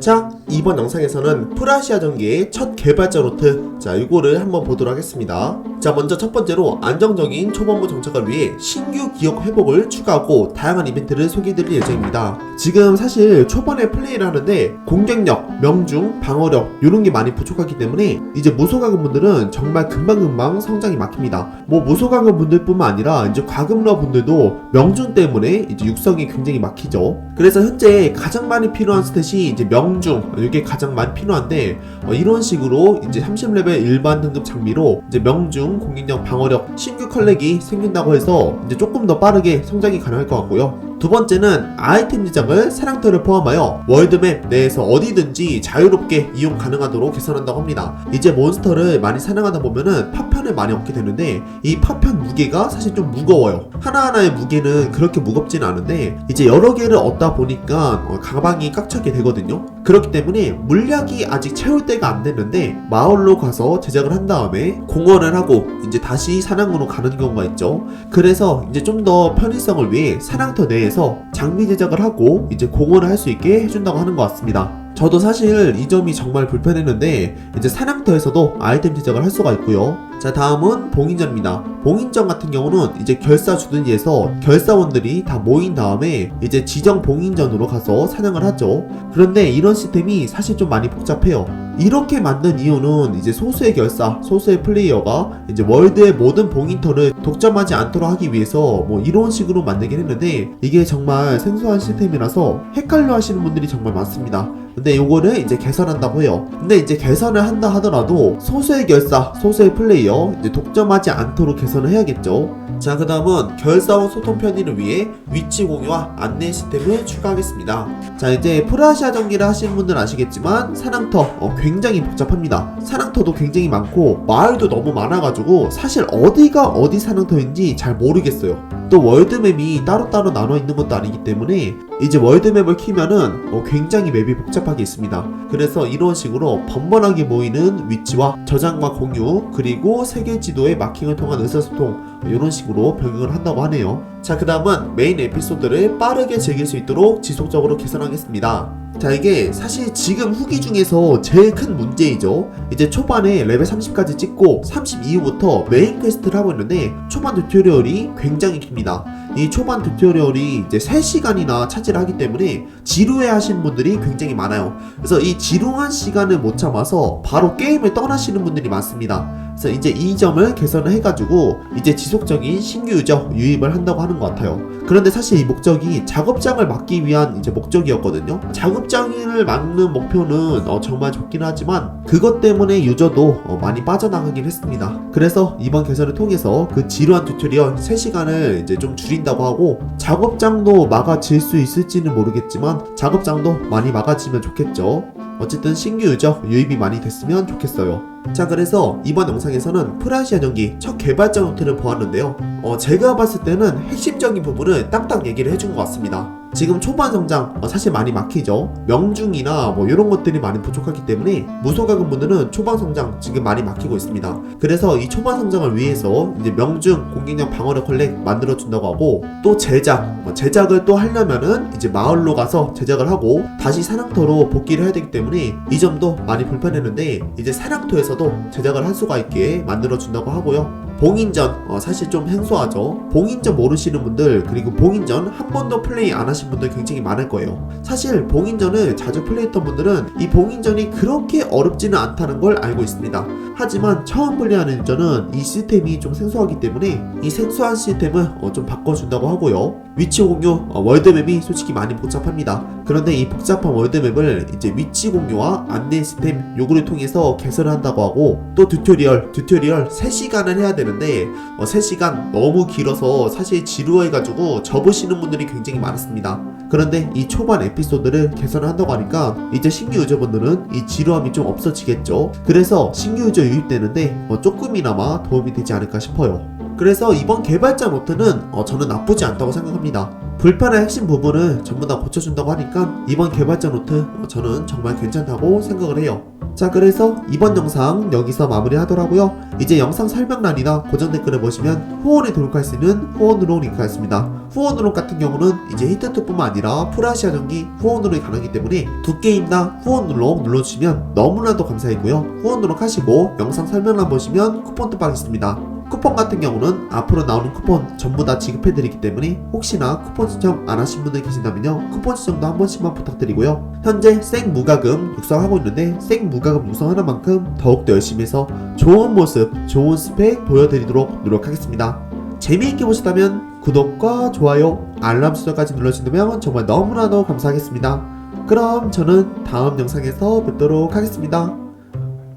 자, 이번 영상에서는 프라시아 전기의 첫 개발자 노트 자, 이거를 한번 보도록 하겠습니다. 자, 먼저 첫 번째로 안정적인 초반부 정착을 위해 신규 기억 회복을 추가하고 다양한 이벤트를 소개해드릴 예정입니다. 지금 사실 초반에 플레이를 하는데 공격력, 명중, 방어력 이런 게 많이 부족하기 때문에 이제 무소가금 분들은 정말 금방금방 성장이 막힙니다. 뭐 무소가금 분들 뿐만 아니라 이제 과금러 분들도 명중 때문에 이제 육성이 굉장히 막히죠. 그래서 현재 가장 많이 필요한 스탯이 이제 명중 이게 가장 많이 필요한데 어, 이런 식으로 이제 30레벨 일반 등급 장비로 이제 명중, 공격력, 방어력, 신규 컬렉이 생긴다고 해서 이제 조금 더 빠르게 성장이 가능할 것 같고요. 두 번째는 아이템 제작을 사랑터를 포함하여 월드맵 내에서 어디든지 자유롭게 이용 가능하도록 개선한다고 합니다. 이제 몬스터를 많이 사냥하다 보면은 파편을 많이 얻게 되는데 이 파편 무게가 사실 좀 무거워요. 하나하나의 무게는 그렇게 무겁진 않은데 이제 여러 개를 얻다 보니까 어, 가방이 깍차게 되거든요. 그렇기 때문에 물약이 아직 채울 때가 안 됐는데 마을로 가서 제작을 한 다음에 공헌을 하고 이제 다시 사냥으로 가는 경우가 있죠. 그래서 이제 좀 더 편의성을 위해 사냥터 내에 서 장비 제작을 하고 이제 공헌을 할 수 있게 해준다고 하는 것 같습니다. 저도 사실 이 점이 정말 불편했는데 이제 사냥터에서도 아이템 제작을 할 수가 있고요. 자 다음은 봉인전입니다. 봉인전 같은 경우는 이제 결사 주둔지에서 결사원들이 다 모인 다음에 이제 지정 봉인전으로 가서 사냥을 하죠. 그런데 이런 시스템이 사실 좀 많이 복잡해요. 이렇게 만든 이유는 이제 소수의 결사, 소수의 플레이어가 이제 월드의 모든 봉인터를 독점하지 않도록 하기 위해서 뭐 이런 식으로 만들긴 했는데 이게 정말 생소한 시스템이라서 헷갈려 하시는 분들이 정말 많습니다. 근데 요거를 이제 개선한다고 해요. 근데 이제 개선을 한다 하더라도 소수의 결사, 소수의 플레이어 이제 독점하지 않도록 개선을 해야겠죠. 자, 그 다음은 결사원 소통 편의를 위해 위치 공유와 안내 시스템을 추가하겠습니다. 자, 이제 프라시아 전기를 하시는 분들은 아시겠지만 사랑터 어, 굉장히 복잡합니다. 사랑터도 굉장히 많고 마을도 너무 많아가지고 사실 어디가 어디 사랑터인지 잘 모르겠어요. 또 월드맵이 따로따로 나눠 있는 것도 아니기 때문에 이제 월드맵을 키면은 어, 굉장히 맵이 복잡하게 있습니다. 그래서 이런 식으로 번번하게 모이는 위치와 저장과 공유 그리고 세계 지도의 마킹을 통한 의사소통 이런 식으로 변경을 한다고 하네요. 자, 그 다음은 메인 에피소드를 빠르게 즐길 수 있도록 지속적으로 개선하겠습니다. 자 이게 사실 지금 후기 중에서 제일 큰 문제이죠. 이제 초반에 레벨 30까지 찍고 30 이후부터 메인 퀘스트를 하고 있는데 초반 튜토리얼이 굉장히 깁니다 이 초반 튜토리얼이 이제 3시간이나 차지를 하기 때문에 지루해 하시는 분들이 굉장히 많아요 그래서 이 지루한 시간을 못 참아서 바로 게임을 떠나시는 분들이 많습니다 그래서 이제 이 점을 개선을 해가지고 이제 지속적인 신규 유저 유입을 한다고 하는 것 같아요. 그런데 사실 이 목적이 작업장을 막기 위한 이제 목적이었거든요. 작업장을 막는 목표는 어, 정말 좋긴 하지만 그것 때문에 유저도 어, 많이 빠져나가긴 했습니다. 그래서 이번 개선을 통해서 그 지루한 튜토리얼 3시간을 이제 좀 줄인 다고 하고 작업장도 막아질 수 있을지는 모르겠지만 작업장도 많이 막아지면 좋겠죠. 어쨌든 신규 유저 유입이 많이 됐으면 좋겠어요. 자 그래서 이번 영상에서는 프라시아 전기 첫 개발자 노트를 보았는데요 어, 제가 봤을 때는 핵심적인 부분을 딱딱 얘기를 해준 것 같습니다. 지금 초반 성장 어, 사실 많이 막히죠. 명중이나 뭐 이런 것들이 많이 부족하기 때문에 무소가금 분들은 초반 성장 지금 많이 막히고 있습니다. 그래서 이 초반 성장을 위해서 이제 명중 공격력 방어력 컬렉 만들어 준다고 하고 또 제작 어, 제작을 또 하려면은 이제 마을로 가서 제작을 하고 다시 사냥터로 복귀를 해야 되기 때문에 이 점도 많이 불편했는데 이제 사냥터에서 도 제작을 할 수가 있게 만들어 준다고 하고요. 봉인전 어, 사실 좀 생소하죠. 봉인전 모르시는 분들 그리고 봉인전 한 번도 플레이 안 하신 분들 굉장히 많을 거예요. 사실 봉인전을 자주 플레이했던 분들은 이 봉인전이 그렇게 어렵지는 않다는 걸 알고 있습니다. 하지만 처음 플레이하는 저는 이 시스템이 좀 생소하기 때문에 이 생소한 시스템을 어, 좀 바꿔준다고 하고요. 위치 공유 어, 월드맵이 솔직히 많이 복잡합니다. 그런데 이 복잡한 월드맵을 이제 위치 공유와 안내 시스템 요구를 통해서 개설을 한다고 하고 또 튜토리얼 튜토리얼 3시간을 해야 되는데 어, 3시간 너무 길어서 사실 지루해가지고 접으시는 분들이 굉장히 많았습니다. 그런데 이 초반 에피소드를 개선을 한다고 하니까 이제 신규 유저분들은 이 지루함이 좀 없어지겠죠. 그래서 신규 유저 유입되는데 어, 조금이나마 도움이 되지 않을까 싶어요. 그래서 이번 개발자 노트는 어, 저는 나쁘지 않다고 생각합니다. 불편한 핵심 부분을 전부 다 고쳐준다고 하니까 이번 개발자 노트 어, 저는 정말 괜찮다고 생각을 해요. 자 그래서 이번 영상 여기서 마무리 하더라고요. 이제 영상 설명란이나 고정 댓글을 보시면 후원에 등록할 수 있는 후원으로 링크하였습니다. 후원으로 같은 경우는 이제 히트2뿐만 아니라 프라시아 전기 후원으로 가능하기 때문에 두 게임 다 후원으로 눌러주시면 너무나도 감사하고요. 후원으로 하시고 영상 설명란 보시면 쿠폰도 받겠습니다. 쿠폰 같은 경우는 앞으로 나오는 쿠폰 전부 다 지급해드리기 때문에 혹시나 쿠폰 신청 안 하신 분들 계신다면요 쿠폰 신청도 한 번씩만 부탁드리고요. 현재 생무가금 육성하고 있는데 생무가금 육성하는 만큼 더욱더 열심히 해서 좋은 모습 좋은 스펙 보여드리도록 노력하겠습니다. 재미있게 보셨다면 구독과 좋아요 알람 설정까지 눌러주시면 정말 너무나도 감사하겠습니다. 그럼 저는 다음 영상에서 뵙도록 하겠습니다.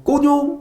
꼬뇽